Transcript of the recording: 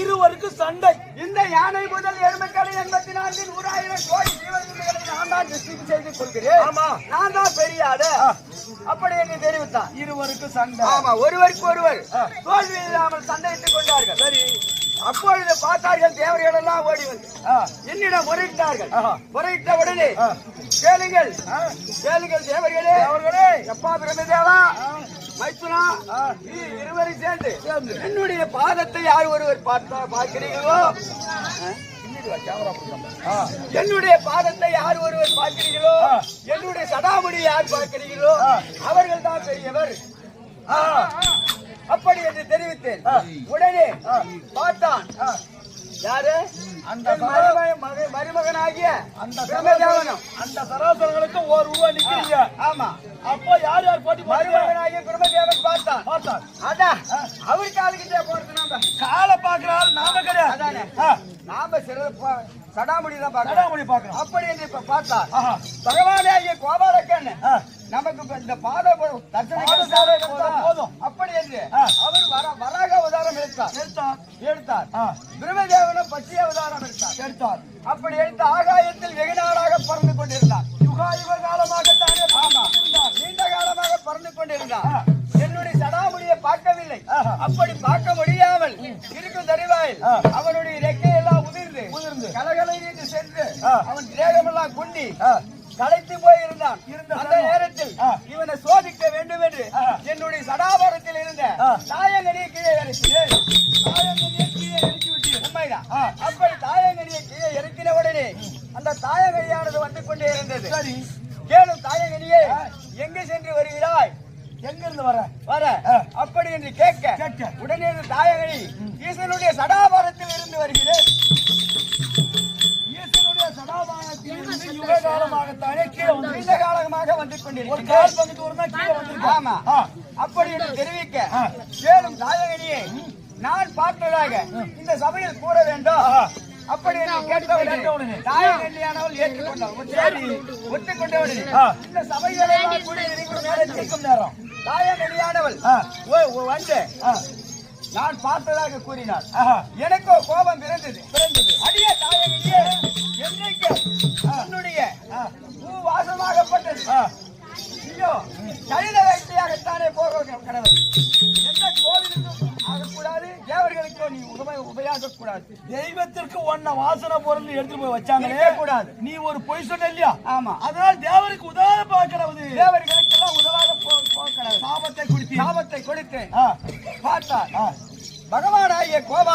இருவருக்கு சண்டை. இந்த யானை முதல் எருமைக்கடை எண்பத்தி நான்கு நூறாயிரம் கோடி ஜீவன்களை நான் தான் டிஸ்ட்ரிக்ட் செய்து கொள்கிறேன். ஆமா. நான் தான் பெரிய ஆளு. அப்படி என்று தெரிவித்தான். இருவருக்கு சண்டை. ஆமா ஒருவருக்கு ஒருவர். தோல்வி இல்லாமல் சண்டையிட்டுக் கொண்டார்கள். சரி. அப்பொழுது பார்த்தார்கள் தேவர்கள் எல்லாம் ஓடி வந்து. என்னிடம் முறையிட்டார்கள். முறையிட்ட உடனே. கேளுங்கள். கேளுங்கள் தேவர்களே. அவர்களே எப்பா பிரம்மதேவா? ஆ, மைத்துனா. நீ சேர்ந்து. என்னுடைய பாதத்தை யார் ஒருவர் பார்த்தா பார்க்கிறீர்களோ என்னுடைய பாதத்தை யார் ஒருவர் பார்க்கிறீர்களோ. என்னுடைய சடாமுடி யார் பார்க்கிறீர்களோ. அவர்கள் தான் பெரியவர் அப்படி என்று தெரிவித்தேன். உடனே. பார்த்தான். யாரு? அந்த மருமகன் மக- மருமகனாகிய அந்த பிரம்மதேவனம் அந்த சராசரங்களுக்கு ஒரு ரூபா நிக்கிறீங்க. ஆமா. அப்போ யார் யார் போட்டி மருமகனாகிய பிரம்மதேவன் பார்த்தான். பார்த்தார் அதான். அவருக்கு ஆளுகிட்டே போறது நாம. காலை பாக்குற ஆள் நாம கிடையாது. அதானே. நாம சிறப்பா சடாமுடி தான் பார்க்கணும். சடாமுடி பார்க்கணும். அப்படி என்று இப்ப பார்த்தா. பகவானே ஐயா கோபாலக்கண்ணு நமக்கு இந்த பாத தர்சன பாத சேவை போதும், போதும். அப்படி என்று ஆ. அவர் வர வராக அவதாரம் எடுத்தார் எடுத்தார் எடுத்தார் ஆ, பிரம்மதேவனும் பச்சை அவதாரம் எடுத்தார் எடுத்தார் அப்படி எடுத்து ஆகாயத்தில் வெகு நாளாக பறந்து கொண்டிருந்தார் யுகா யுக காலமாகத்தானே. நீண்ட காலமாக பறந்து கொண்டிருந்தார். என்னுடைய சடாமுடியை பார்க்கவில்லை. அப்படி பார்க்க முடியாமல் இருக்கும் தருவாயில். அவனுடைய ரெக்கையெல்லாம் உதிர்ந்து உதிர்ந்து. கலகலை சென்று. அவன் தேகமெல்லாம் குண்டி ஆ, களைத்து போயிருந்தான் இருந்த அந்த. நேரத்தில். இவனை சோதிக்க வேண்டும் என்று. என்னுடைய சடாபரத்தில் இருந்த ஆ. தாயங்கனியை கீழே அப்படி தாயங்கனியை கீழே இறக்கின உடனே அந்த தாயங்கனியானது வந்து கொண்டே இருந்தது சரி கேளும் தாயங்கனியே. எங்கு சென்று வருகிறாய் எங்க இருந்து வர வர ஆ. அப்படி என்று கேட்க கேட்க. உடனே தாயகனி ஈசனுடைய சடாபாரத்தில் இருந்து வருகிறேன் ஈசனுடைய சதாபானத்தில் இருந்து யுக காலமாகத்தானே கீழே வந்து நீண்ட காலமாக வந்து ஒரு கொண்டிருக்கிறேன் கால் பங்கு தூரம் தான் கீழே ஆமா ஆ, அப்படி என்று தெரிவிக்க. கேளும் தாயகனியே நான் பார்த்ததாக இந்த சபையில் கூற வேண்டும். அப்படி என்று கேட்டவுடனே கேட்டவுடனே. தாயகனியானவள் ஏற்றுக்கொண்டாள். சரி ஒத்துக்கொண்டவுடனே ஆ. இந்த சபைகளெல்லாம் கூடி இருக்கும் நேரத்தில் இருக்கும் நேரம். ஓ- ஓ, வந்து. நான் பார்த்ததாக கூறினார். எனக்கோ கோபம் பிறந்தது. பிறந்தது. அடியே தாயகனியே என்னைக்கு உன்னுடைய பூ வாசமாகப்பட்டது. ஐயோ கழித வைத்தியாகத்தானே போக கடவுள் நீ உபய உபயாக கூடாது தெய்வத்திற்கு ஒன்ன வாசனை பொருள் எடுத்துட்டு போய் வச்சாங்களே இருக்கக்கூடாது. நீ ஒரு பொய் சொன்ன இல்லையா? ஆமா. அதனால தேவருக்கு உதார பார்க்கிறது. தேவர்களுக்கெல்லாம் உதவாக போ போக கடவுள் சாபத்தை குடித்தி சாபத்தை கொடுத்து ஆ. பகவானாகிய கோபா